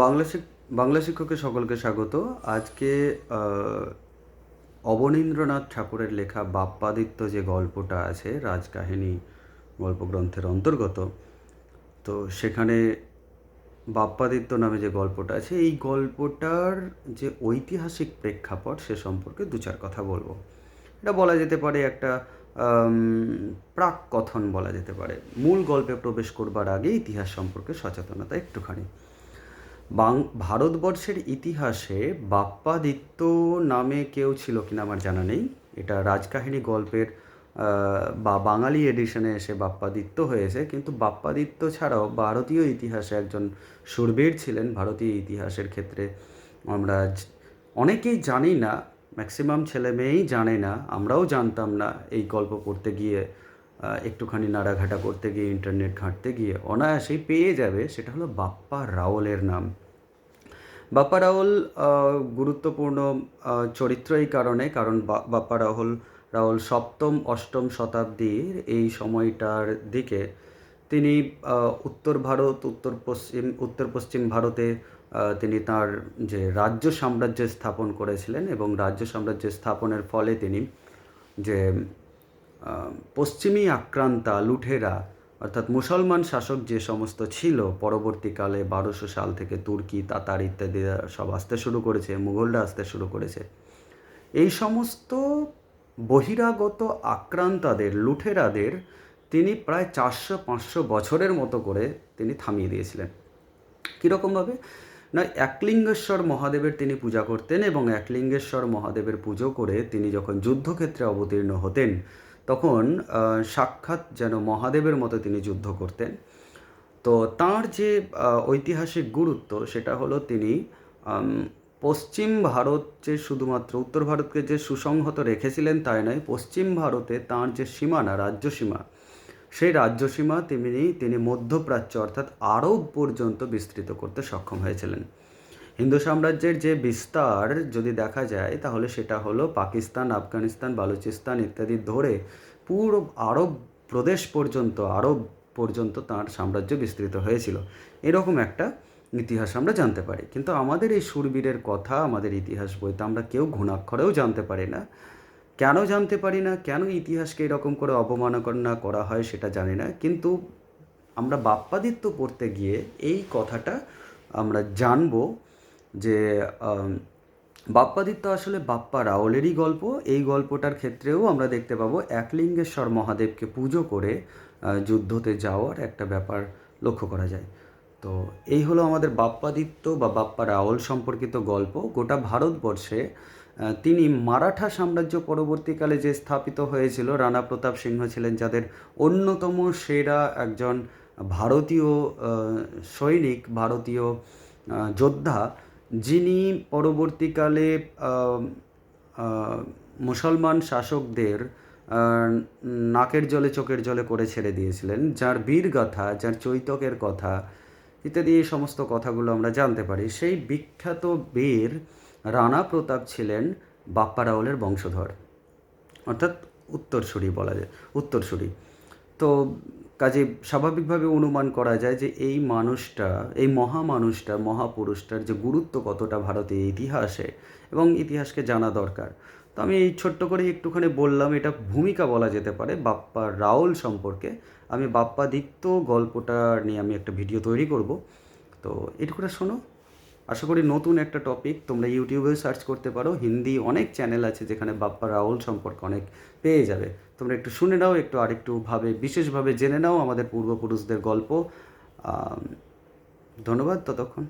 বাংলা বাংলা শিক্ষকের সকলকে স্বাগত। আজকে অবনীন্দ্রনাথ ঠাকুরের লেখা বাপ্পাদিত্য যে গল্পটা আছে, রাজকাহিনী গল্পগ্রন্থের অন্তর্গত, তো সেখানে বাপ্পাদিত্য নামে যে গল্পটা আছে, এই গল্পটার যে ঐতিহাসিক প্রেক্ষাপট সে সম্পর্কে দু চার কথা বলব। এটা বলা যেতে পারে একটা প্রাক কথন বলা যেতে পারে। মূল গল্পে প্রবেশ করবার আগে ইতিহাস সম্পর্কে সচেতনতা একটুখানি। বাং, ভারতবর্ষের ইতিহাসে বাপ্পাদিত্য নামে কেউ ছিল কিনা আমার জানা নেই। এটা রাজকাহিনী গল্পের বা বাঙালি এডিশনে এসে বাপ্পাদিত্য হয়েছে। কিন্তু বাপ্পাদিত্য ছাড়াও ভারতীয় ইতিহাসে একজন সুরবীর ছিলেন। ভারতীয় ইতিহাসের ক্ষেত্রে আমরা অনেকেই জানি না ম্যাক্সিমাম ছেলে মেয়েই জানে না, আমরাও জানতাম না এই গল্প পড়তে গিয়ে একটুখানি নাড়াঘাটা করতে গিয়ে ইন্টারনেট ঘাঁটতে গিয়ে অনায়াসেই পেয়ে যাবে। সেটা হলো বাপ্পা রাওলের নাম। বাপ্পা রাহুল গুরুত্বপূর্ণ চরিত্র এই কারণে, কারণ বাপ্পা রাহুল রাওল সপ্তম, অষ্টম শতাব্দীর এই সময়টার দিকে তিনি উত্তর ভারত, উত্তর পশ্চিম উত্তর পশ্চিম ভারতে তিনি তার যে রাজ্য সাম্রাজ্য স্থাপন করেছিলেন এবং রাজ্য সাম্রাজ্য স্থাপনের ফলে তিনি যে পশ্চিমী আক্রান্তা লুঠেরা অর্থাৎ মুসলমান শাসক যে সমস্ত ছিল, পরবর্তীকালে বারোশো সাল থেকে তুর্কি, তাতার ইত্যাদি সব আসতে শুরু করেছে, মুঘলরা আসতে শুরু করেছে। এই সমস্ত বহিরাগত আক্রান্তাদের, লুঠেরাদের তিনি প্রায় চারশো পাঁচশো বছরের মতো করে তিনি থামিয়ে দিয়েছিলেন। কীরকমভাবে? না, একলিঙ্গেশ্বর মহাদেবের তিনি পূজা করতেন এবং একলিঙ্গেশ্বর মহাদেবের পুজো করে তিনি যখন যুদ্ধক্ষেত্রে অবতীর্ণ হতেন তখন সাক্ষাৎ যেন মহাদেবের মতো তিনি যুদ্ধ করতেন। তো তার যে ঐতিহাসিক গুরুত্ব, সেটা হলো তিনি পশ্চিম ভারত যে শুধুমাত্র উত্তর ভারতকে যে সুসংহত রেখেছিলেন তাই নয়, পশ্চিম ভারতে তার যে সীমানা, রাজ্য সীমা, সেই রাজ্য সীমা তিনি তিনি মধ্যপ্রাচ্য অর্থাৎ আরব পর্যন্ত বিস্তৃত করতে সক্ষম হয়েছিলেন। হিন্দু সাম্রাজ্যের যে বিস্তার যদি দেখা যায়, তাহলে সেটা হলো পাকিস্তান, আফগানিস্তান, বালুচিস্তান ইত্যাদি ধরে পুরো আরব প্রদেশ পর্যন্ত, আরব পর্যন্ত তার সাম্রাজ্য বিস্তৃত হয়েছিল। এরকম একটা ইতিহাস আমরা জানতে পারি। কিন্তু আমাদের এই সুরবীরের কথা, আমাদের ইতিহাস বইতে আমরা কেউ ঘুণাক্ষরেও জানতে পারি না। কেন জানতে পারি না? কেন ইতিহাসকে এরকম করে অবমাননা করা হয় সেটা জানি না। কিন্তু আমরা বাপ্পাদিত্য পড়তে গিয়ে এই কথাটা আমরা জানব যে বাপ্পাদিত্য আসলে বাপ্পা রাওলেরই গল্প। এই গল্পটার ক্ষেত্রেও আমরা দেখতে পাবো একলিঙ্গেশ্বর মহাদেবকে পুজো করে যুদ্ধতে যাওয়ার একটা ব্যাপার লক্ষ্য করা যায়। তো এই হলো আমাদের বাপ্পাদিত্য বা বাপ্পা রাওল সম্পর্কিত গল্প। গোটা ভারতবর্ষে তিনি মারাঠা সাম্রাজ্য পরবর্তীকালে যে স্থাপিত হয়েছিল রানা প্রতাপ সিংহ ছিলেন যাদের অন্যতম সেরা একজন ভারতীয় সৈনিক, ভারতীয় যোদ্ধা। যিনি পরবর্তীকালে মুসলমান শাসকদের নাকের জলে, চোখের জলে করে ছেড়ে দিয়েছিলেন, যার বীরগাথা যার চৈতকের কথা ইত্যাদি এই সমস্ত কথাগুলো আমরা জানতে পারি। সেই বিখ্যাত বীর রানা প্রতাপ ছিলেন বাপ্পা রাওলের বংশধর। অর্থাৎ উত্তরসূরি বলা যায়, উত্তরসূরি। তো কাজে স্বাভাবিকভাবে অনুমান করা যায় যে এই মানুষটা, এই মহামানুষটা, মহাপুরুষটার যে গুরুত্ব কতটা ভারতীয় ইতিহাসে এবং ইতিহাসকে জানা দরকার। তো আমি এই ছোট্ট করে একটুখানি বললাম, এটা ভূমিকা বলা যেতে পারে বাপ্পা রাওল সম্পর্কে। আমি বাপ্পাদিত্য গল্পটা নিয়ে আমি একটা ভিডিও তৈরি করব। তো এটুকুটা শোনো। আশা করি নতুন একটা টপিক তোমরা ইউটিউবেও সার্চ করতে পারো। হিন্দি অনেক চ্যানেল আছে যেখানে বাপ্পা রাহুল সম্পর্কে অনেক পেয়ে যাবে। তোমরা একটু শুনে নাও একটু আরেকটুভাবে বিশেষভাবে জেনে নাও আমাদের পূর্বপুরুষদের গল্প। ধন্যবাদ ততক্ষণ।